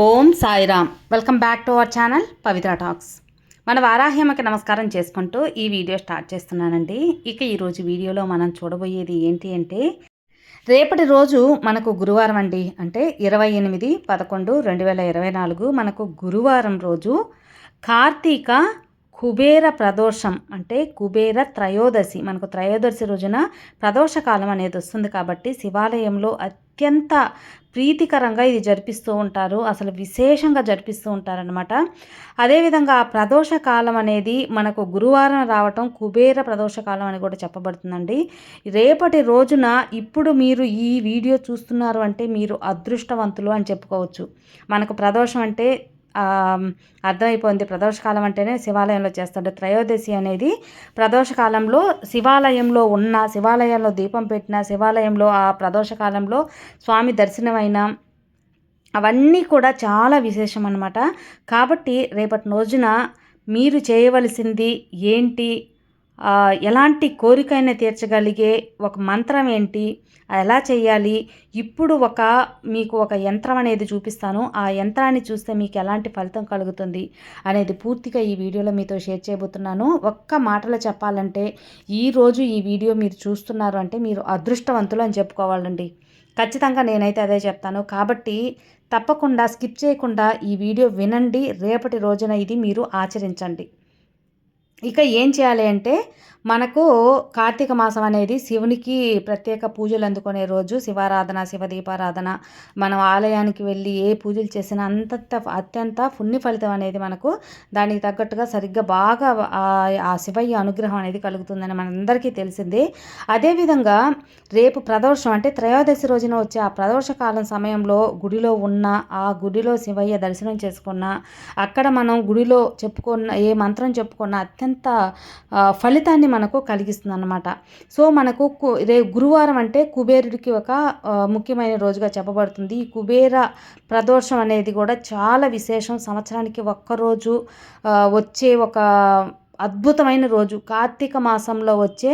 Om Sairam. Welcome back to our channel Pavitra talks. మన వారాహ్యమకి నమస్కారం చేసుకుంటూ ఈ వీడియో స్టార్ట్ చేస్తున్నానండి. ఇక ఈరోజు వీడియోలో మనం చూడబోయేది ఏంటి అంటే రేపటి రోజు మనకు గురువారం అండి. అంటే ఇరవై ఎనిమిది పదకొండు రెండు వేల ఇరవై నాలుగు మనకు గురువారం రోజు కార్తీక కుబేర ప్రదోషం. అంటే కుబేర త్రయోదశి. మనకు త్రయోదశి రోజున ప్రదోష కాలం అనేది వస్తుంది కాబట్టి శివాలయంలో అత్యంత ప్రీతికరంగా ఇది జరిపిస్తూ ఉంటారు. అసలు విశేషంగా జరిపిస్తూ ఉంటారనమాట అదేవిధంగా ఆ ప్రదోష కాలం అనేది మనకు గురువారం రావటం కుబేర ప్రదోష కాలం అని కూడా చెప్పబడుతుందండి. రేపటి రోజున ఇప్పుడు మీరు ఈ వీడియో చూస్తున్నారు అంటే మీరు అదృష్టవంతులు అని చెప్పుకోవచ్చు. మనకు ప్రదోషం అంటే అర్థమైపోయింది. ప్రదోషకాలం అంటేనే శివాలయంలో చేస్తాడు. త్రయోదశి అనేది ప్రదోషకాలంలో శివాలయంలో ఉన్న శివాలయంలో దీపం పెట్టిన శివాలయంలో ఆ ప్రదోషకాలంలో స్వామి దర్శనమైన అవన్నీ కూడా చాలా విశేషం అనమాట కాబట్టి రేపటి రోజున మీరు చేయవలసింది ఏంటి? ఎలాంటి కోరికైనా తీర్చగలిగే ఒక మంత్రం ఏంటి? ఎలా చేయాలి? ఇప్పుడు ఒక మీకు ఒక యంత్రం అనేది చూపిస్తాను. ఆ యంత్రాన్ని చూస్తే మీకు ఎలాంటి ఫలితం కలుగుతుంది అనేది పూర్తిగా ఈ వీడియోలో మీతో షేర్ చేయబోతున్నాను. ఒక్క మాటలో చెప్పాలంటే ఈరోజు ఈ వీడియో మీరు చూస్తున్నారు అంటే మీరు అదృష్టవంతులు అని చెప్పుకోవాలండి. ఖచ్చితంగా నేనైతే అదే చెప్తాను. కాబట్టి తప్పకుండా స్కిప్ చేయకుండా ఈ వీడియో వినండి. రేపటి రోజున ఇది మీరు ఆచరించండి. ఇక ఏం చేయాలి అంటే మనకు కార్తీక మాసం అనేది శివునికి ప్రత్యేక పూజలు అందుకునే రోజు. శివారాధన శివదీపారాధన మనం ఆలయానికి వెళ్ళి ఏ పూజలు చేసినా అంతంత అత్యంత పుణ్య ఫలితం అనేది మనకు దానికి తగ్గట్టుగా సరిగ్గా బాగా ఆ శివయ్య అనుగ్రహం అనేది కలుగుతుందని మనందరికీ తెలిసిందే. అదేవిధంగా రేపు ప్రదోషం అంటే త్రయోదశి రోజున వచ్చే ఆ ప్రదోష కాలం సమయంలో గుడిలో ఉన్న ఆ గుడిలో శివయ్య దర్శనం చేసుకున్న అక్కడ మనం గుడిలో చెప్పుకున్న ఏ మంత్రం చెప్పుకున్న అత్యంత ఫలితాన్ని మనకు కలిగిస్తుంది అనమాట సో మనకు రే గురువారం అంటే కుబేరుడికి ఒక ముఖ్యమైన రోజుగా చెప్పబడుతుంది. ఈ కుబేర ప్రదోషం అనేది కూడా చాలా విశేషం. సంవత్సరానికి ఒక్కరోజు వచ్చే ఒక అద్భుతమైన రోజు. కార్తీక మాసంలో వచ్చే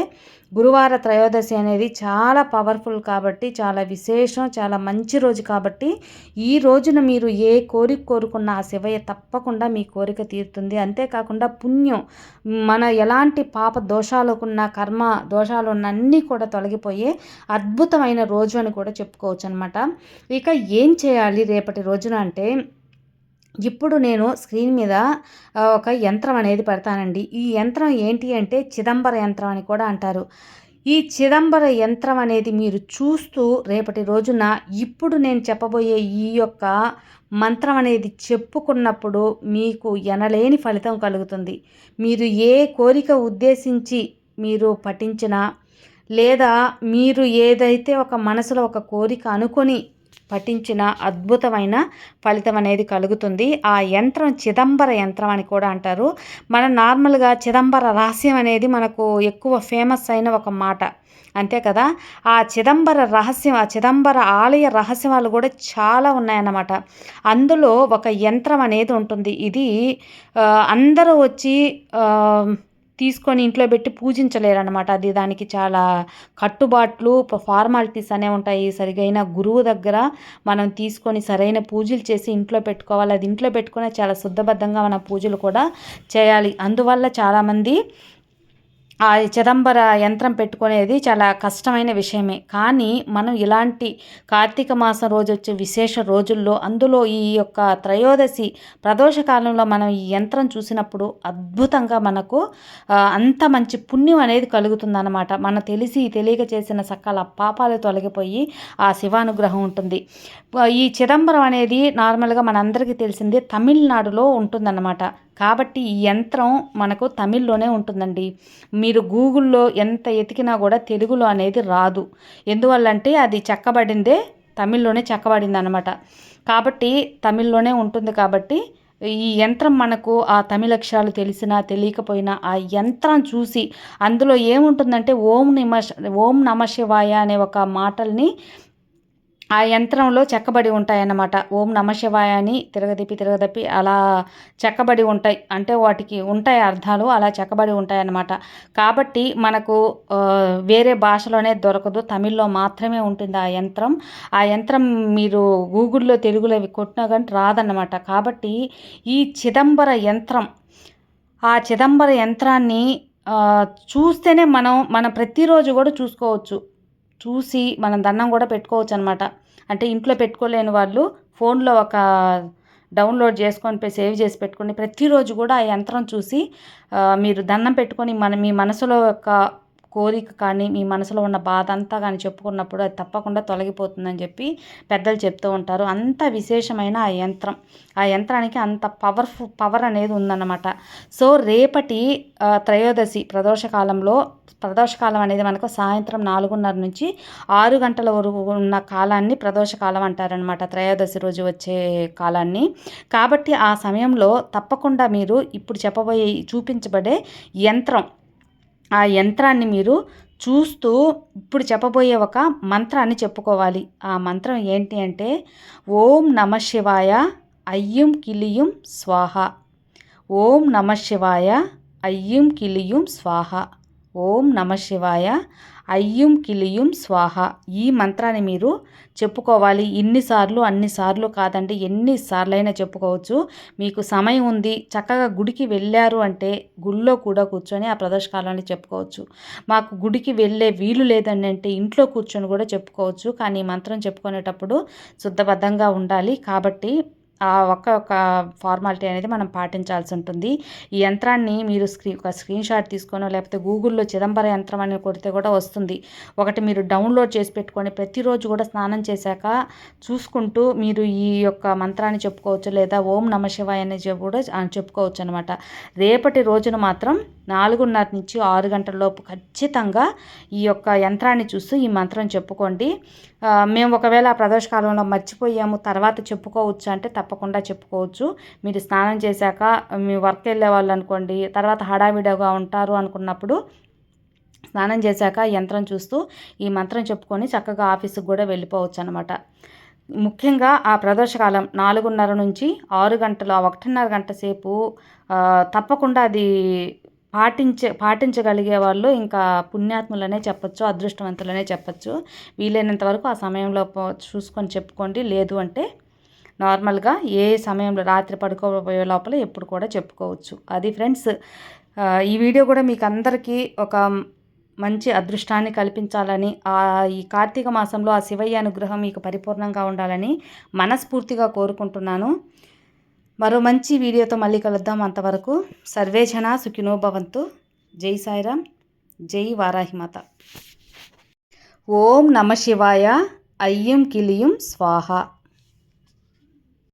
గురువార త్రయోదశి అనేది చాలా పవర్ఫుల్ కాబట్టి చాలా విశేషం చాలా మంచి రోజు కాబట్టి ఈ రోజున మీరు ఏ కోరిక కోరుకున్న ఆ శివయ్య తప్పకుండా మీ కోరిక తీరుతుంది. అంతేకాకుండా పుణ్యం. మన ఎలాంటి పాప దోషాలకున్న కర్మ దోషాలు ఉన్న అన్నీ కూడా తొలగిపోయే అద్భుతమైన రోజు అని కూడా చెప్పుకోవచ్చు అనమాట ఇక ఏం చేయాలి రేపటి రోజున అంటే ఇప్పుడు నేను స్క్రీన్ మీద ఒక యంత్రం అనేది పెడతానండి. ఈ యంత్రం ఏంటి అంటే చిదంబర యంత్రం అని కూడా అంటారు. ఈ చిదంబర యంత్రం అనేది మీరు చూస్తూ రేపటి రోజున ఇప్పుడు నేను చెప్పబోయే ఈ యొక్క మంత్రం అనేది చెప్పుకున్నప్పుడు మీకు ఎనలేని ఫలితం కలుగుతుంది. మీరు ఏ కోరిక ఉద్దేశించి మీరు పఠించినా లేదా మీరు ఏదైతే ఒక మనసులో ఒక కోరిక అనుకొని పఠించిన అద్భుతమైన ఫలితం అనేది కలుగుతుంది. ఆ యంత్రం చిదంబర యంత్రం అని కూడా అంటారు. మన నార్మల్గా చిదంబర రహస్యం అనేది మనకు ఎక్కువ ఫేమస్ అయిన ఒక మాట. అంతే కదా? ఆ చిదంబర రహస్యం ఆ చిదంబర ఆలయ రహస్యాలు కూడా చాలా ఉన్నాయన్నమాట. అందులో ఒక యంత్రం అనేది ఉంటుంది. ఇది అందరూ వచ్చి తీసుకొని ఇంట్లో పెట్టి పూజించలేరు అనమాట అది దానికి చాలా కట్టుబాట్లు ఫార్మాలిటీస్ అనే ఉంటాయి. సరిగైన గురువు దగ్గర మనం తీసుకొని సరైన పూజలు చేసి ఇంట్లో పెట్టుకోవాలి. అది ఇంట్లో పెట్టుకునే చాలా శుద్ధబద్ధంగా మన పూజలు కూడా చేయాలి. అందువల్ల చాలామంది ఆ చిదంబర యంత్రం పెట్టుకునేది చాలా కష్టమైన విషయమే. కానీ మనం ఇలాంటి కార్తీక మాసం రోజు వచ్చే విశేష రోజుల్లో అందులో ఈ యొక్క త్రయోదశి ప్రదోష కాలంలో మనం ఈ యంత్రం చూసినప్పుడు అద్భుతంగా మనకు అంత మంచి పుణ్యం అనేది కలుగుతుందన్నమాట. మన తెలిసి తెలియక చేసిన సకాల పాపాలు తొలగిపోయి ఆ శివానుగ్రహం ఉంటుంది. ఈ చిదంబరం అనేది నార్మల్గా మనందరికీ తెలిసిందే తమిళనాడులో ఉంటుందన్నమాట. కాబట్టి ఈ యంత్రం మనకు తమిళ్ళోనే ఉంటుందండి. మీరు గూగుల్లో ఎంత ఎతికినా కూడా తెలుగులో అనేది రాదు. ఎందువల్లంటే అది చెక్కబడిందే తమిళ్ళోనే చెక్కబడింది అనమాట కాబట్టి తమిళ్ళోనే ఉంటుంది కాబట్టి ఈ యంత్రం మనకు ఆ తమిళక్షరాలు తెలిసినా తెలియకపోయినా ఆ యంత్రం చూసి అందులో ఏముంటుందంటే ఓం నిమ ఓం నమ శివాయ అనే ఒక మాటల్ని ఆ యంత్రంలో చెక్కబడి ఉంటాయన్నమాట. ఓం నమ శివాయ అని తిరగదిప్పి తిరగదప్పి అలా చెక్కబడి ఉంటాయి. అంటే వాటికి ఉంటాయి అర్థాలు అలా చెక్కబడి ఉంటాయన్నమాట. కాబట్టి మనకు వేరే భాషలోనే దొరకదు. తమిళ్ళో మాత్రమే ఉంటుంది ఆ యంత్రం. ఆ యంత్రం మీరు గూగుల్లో తెలుగులో అవి కొట్టినా కానీ రాదన్నమాట. కాబట్టి ఈ చిదంబర యంత్రం ఆ చిదంబర యంత్రాన్ని చూస్తేనే మనం మనం ప్రతిరోజు కూడా చూసుకోవచ్చు. చూసి మనం దండం కూడా పెట్టుకోవచ్చు అనమాట అంటే ఇంట్లో పెట్టుకోలేని వాళ్ళు ఫోన్లో ఒక డౌన్లోడ్ చేసుకొని సేవ్ చేసి పెట్టుకొని ప్రతిరోజు కూడా ఆ యంత్రం చూసి మీరు దండం పెట్టుకొని మన మీ మనసులో యొక్క కోరిక కానీ మీ మనసులో ఉన్న బాధ అంతా కానీ చెప్పుకున్నప్పుడు అది తప్పకుండా తొలగిపోతుందని చెప్పి పెద్దలు చెప్తూ ఉంటారు. అంత విశేషమైన ఆ యంత్రం. ఆ యంత్రానికి అంత పవర్ఫుల్ పవర్ అనేది ఉందన్నమాట. సో రేపటి త్రయోదశి ప్రదోషకాలంలో ప్రదోషకాలం అనేది మనకు సాయంత్రం నాలుగున్నర నుంచి ఆరు గంటల వరకు ఉన్న కాలాన్ని ప్రదోషకాలం అంటారనమాట త్రయోదశి రోజు వచ్చే కాలాన్ని. కాబట్టి ఆ సమయంలో తప్పకుండా మీరు ఇప్పుడు చెప్పబోయే చూపించబడే యంత్రం ఆ యంత్రాన్ని మీరు చూస్తూ ఇప్పుడు చెప్పబోయే ఒక మంత్రాన్ని చెప్పుకోవాలి. ఆ మంత్రం ఏంటి అంటే ఓం నమ శివాయ అయ్యం కిలియం స్వాహ. ఓం నమ శివాయ అయ్యం కిలియం స్వాహ. ఓం నమ శివాయ అయ్యం కిలియం స్వాహ. ఈ మంత్రాన్ని మీరు చెప్పుకోవాలి. ఇన్నిసార్లు అన్నిసార్లు కాదండి ఎన్నిసార్లైనా చెప్పుకోవచ్చు. మీకు సమయం ఉంది చక్కగా గుడికి వెళ్ళారు అంటే గుళ్ళో కూడా కూర్చొని ఆ ప్రదర్శకాలని చెప్పుకోవచ్చు. మాకు గుడికి వెళ్ళే వీలు లేదండి అంటే ఇంట్లో కూర్చొని కూడా చెప్పుకోవచ్చు. కానీ ఈ మంత్రం చెప్పుకునేటప్పుడు శుద్ధబద్ధంగా ఉండాలి. కాబట్టి ఆ ఒక్క ఒక ఫార్మాలిటీ అనేది మనం పాటించాల్సి ఉంటుంది. ఈ యంత్రాన్ని మీరు స్క్రీ ఒక స్క్రీన్ షాట్ తీసుకొని లేకపోతే గూగుల్లో చిదంబర యంత్రం అని కొడితే కూడా వస్తుంది. ఒకటి మీరు డౌన్లోడ్ చేసి పెట్టుకొని ప్రతిరోజు కూడా స్నానం చేశాక చూసుకుంటూ మీరు ఈ యొక్క మంత్రాన్ని చెప్పుకోవచ్చు లేదా ఓం నమ శివాయ అని కూడా చెప్పుకోవచ్చు అనమాట రేపటి రోజున మాత్రం నాలుగున్నర నుంచి ఆరు గంటల లోపు ఖచ్చితంగా ఈ యొక్క యంత్రాన్ని చూస్తూ ఈ మంత్రం చెప్పుకోండి. మేము ఒకవేళ ఆ ప్రదోషకాలంలో మర్చిపోయాము తర్వాత చెప్పుకోవచ్చు అంటే తప్ప తప్పకుండా చెప్పుకోవచ్చు. మీరు స్నానం చేశాక మీ వర్క్ వెళ్ళే వాళ్ళు అనుకోండి తర్వాత హడావిడిగా ఉంటారు అనుకున్నప్పుడు స్నానం చేశాక యంత్రం చూస్తూ ఈ మంత్రం చెప్పుకొని చక్కగా ఆఫీస్కి కూడా వెళ్ళిపోవచ్చు అనమాట ముఖ్యంగా ఆ ప్రదోషకాలం నాలుగున్నర నుంచి ఆరు గంటలు ఒకటిన్నర గంట సేపు తప్పకుండా అది పాటించే పాటించగలిగే వాళ్ళు ఇంకా పుణ్యాత్ములనే చెప్పచ్చు అదృష్టవంతులనే చెప్పచ్చు. వీలైనంత వరకు ఆ సమయంలో చూసుకొని చెప్పుకోండి. లేదు అంటే నార్మల్గా ఏ సమయంలో రాత్రి పడుకోబోయే లోపల ఎప్పుడు కూడా చెప్పుకోవచ్చు. అది ఫ్రెండ్స్ ఈ వీడియో కూడా మీకు అందరికీ ఒక మంచి అదృష్టాన్ని కల్పించాలని ఈ కార్తీక మాసంలో ఆ శివయ్య అనుగ్రహం మీకు పరిపూర్ణంగా ఉండాలని మనస్ఫూర్తిగా కోరుకుంటున్నాను. మరో మంచి వీడియోతో మళ్ళీ కలుద్దాం అంతవరకు. సర్వేజన సుఖినోభవంతు జై సాయిరామ్. జై వారాహిమాత ఓం నమ శివాయ. అయ్యం కిలియం స్వాహ.